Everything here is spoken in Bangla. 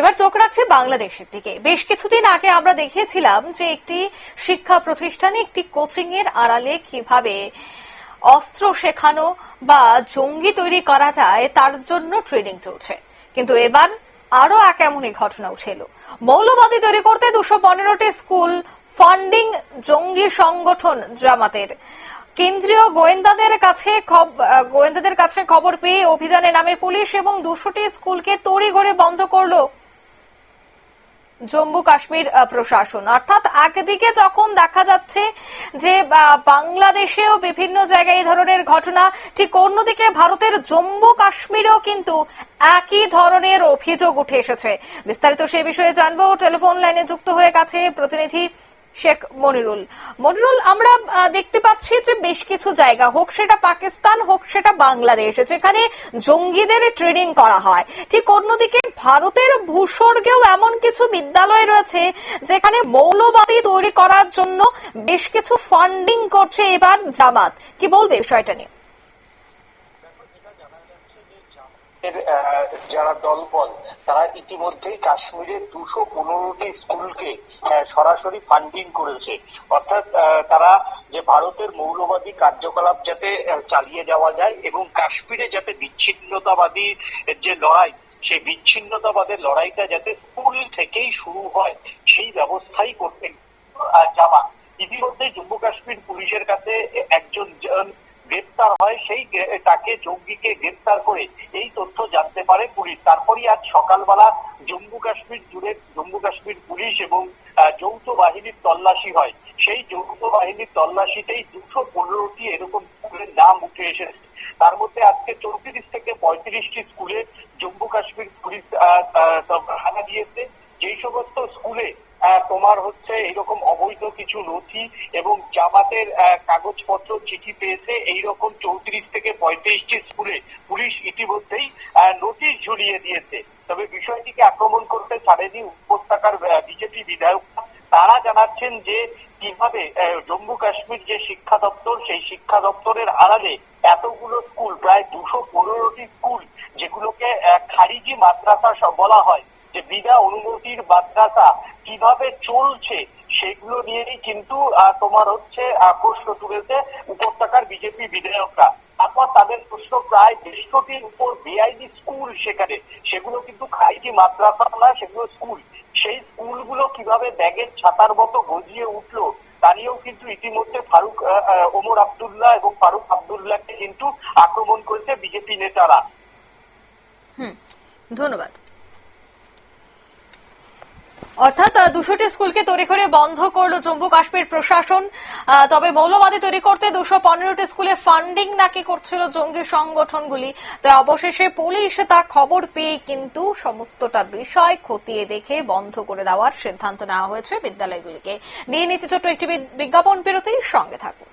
এবার চোখ রাখছে বাংলাদেশের দিকে। বেশ কিছুদিন আগে আমরা দেখিয়েছিলাম যে একটি শিক্ষা প্রতিষ্ঠানে একটি কোচিং এর আড়ালে কীভাবে অস্ত্র শেখানো বা জঙ্গি তৈরি করা যায়, তার জন্য ট্রেনিং চলছে। কিন্তু এবার আরও এক এমনই ঘটনা উঠে এলো। মৌলবাদী তৈরি করতে দুশো পনেরোটি স্কুল ফান্ডিং জঙ্গি সংগঠন জামাতের। কেন্দ্রীয় গোয়েন্দাদের কাছে গোয়েন্দাদের কাছে খবর পেয়ে অভিযানে নামে পুলিশ এবং দুশোটি স্কুলকে তড়িঘড়ি বন্ধ করল জম্মু কাশ্মীর প্রশাসন। অর্থাৎ একদিকে যখন দেখা যাচ্ছে যে বাংলাদেশেও বিভিন্ন জায়গায় এই ধরনের ঘটনা, ঠিক অন্যদিকে ভারতের জম্মু কাশ্মীরেও কিন্তু একই ধরনের অভিযোগ উঠে এসেছে। বিস্তারিত সে বিষয়ে জানব। টেলিফোন লাইনে যুক্ত হয়ে গেছে প্রতিনিধি শেখ মনিরুল। মনিরুল, আমরা দেখতে পাচ্ছি যে বেশ কিছু জায়গা, হোক সেটা পাকিস্তান, হোক সেটা বাংলাদেশ, যেখানে জঙ্গিদের ট্রেনিং করা হয়। ঠিক অন্যদিকে ভারতের ভূস্বর্গেও এমন কিছু বিদ্যালয় রয়েছে, যেখানে মৌলবাদী তৈরি করার জন্য বেশ কিছু ফান্ডিং করছে এবার জামাত। কি বলবে বিষয়টা নিয়ে এর, আহ, যারা দলবল, তারা ইতিমধ্যেই কাশ্মীরের দুশো পনেরোটি স্কুলকে সরাসরি ফান্ডিং করেছে। অর্থাৎ তারা যে ভারতের মৌলবাদী কার্যকলাপ যাতে চালিয়ে যাওয়া যায় এবং কাশ্মীরে যাতে বিচ্ছিন্নতাবাদী যে লড়াই, সেই বিচ্ছিন্নতাবাদের লড়াইটা যাতে স্কুল থেকেই শুরু হয়, সেই ব্যবস্থাই করতে যাওয়া। ইতিমধ্যে জম্মু কাশ্মীর পুলিশের কাছে একজন জন গ্রেপ্তার হয় সেই তাকে জঙ্গিকে গ্রেপ্তার করে এই তথ্য জানতে পারে পুলিশ। তারপরই আজ সকালবেলা জম্মু কাশ্মীর জুড়ে জম্মু কাশ্মীর পুলিশ এবং যৌথ বাহিনীর তল্লাশি হয়। সেই যৌথ বাহিনীর তল্লাশিতেই দুশো পনেরোটি এরকম স্কুলের নাম উঠে এসেছে। তার মধ্যে আজকে চৌত্রিশ থেকে পঁয়ত্রিশটি স্কুলে জম্মু কাশ্মীর পুলিশ হানা দিয়েছে। যেই সমস্ত স্কুলে তোমার হচ্ছে এরকম অবৈধ কিছু নথি এবং জামাতের কাগজপত্র চিঠি পেয়েছে এইরকম চৌত্রিশ থেকে পঁয়ত্রিশটি স্কুলে পুলিশ ইতিমধ্যেই নোটিশ ঝুলিয়ে দিয়েছে। তবে বিষয়টিকে আক্রমণ করতে ছাড়েনি উপত্যকার বিজেপি বিধায়ক। তারা জানাচ্ছেন যে কীভাবে জম্মু কাশ্মীর যে শিক্ষা দপ্তর, সেই শিক্ষা দপ্তরের আড়ালে এতগুলো স্কুল, প্রায় দুশো পনেরোটি স্কুল, যেগুলোকে খারিজি মাদ্রাসা বলা হয়, যে বিনা অনুমতির মাদ্রাসা কীভাবে চলছে সেগুলো নিয়েই কিন্তু তোমার হচ্ছে প্রশ্ন তুলেছে উপত্যকার বিজেপি বিধায়করা। তারপর তাদের প্রশ্ন প্রায় দেড়শোটির উপর বেআইনি স্কুল সেখানে। সেগুলো কিন্তু খাইজি মাদ্রাসা না সেগুলো স্কুল। সেই স্কুলগুলো কীভাবে ব্যাগের ছাতার মতো গজিয়ে উঠল, তা নিয়েও কিন্তু ইতিমধ্যে ফারুক ওমর আবদুল্লাহ এবং ফারুক আবদুল্লাহকে কিন্তু আক্রমণ করেছে বিজেপি নেতারা। হুম, ধন্যবাদ। অর্থাৎ দুশোটি স্কুলকে তৈরি করে বন্ধ করল জম্মু কাশ্মীর প্রশাসন। তবে মৌলবাদী তৈরি করতে দুশো পনেরোটি স্কুলে ফান্ডিং নাকি করছিল জঙ্গি সংগঠনগুলি। তাই অবশেষে পুলিশ তা খবর পেয়ে কিন্তু সমস্তটা বিষয় খতিয়ে দেখে বন্ধ করে দেওয়ার সিদ্ধান্ত নেওয়া হয়েছে বিদ্যালয়গুলিকে। নিয়ে নিচ্ছে ছোট্ট একটি বিজ্ঞাপন বিরতির সঙ্গে থাকুন।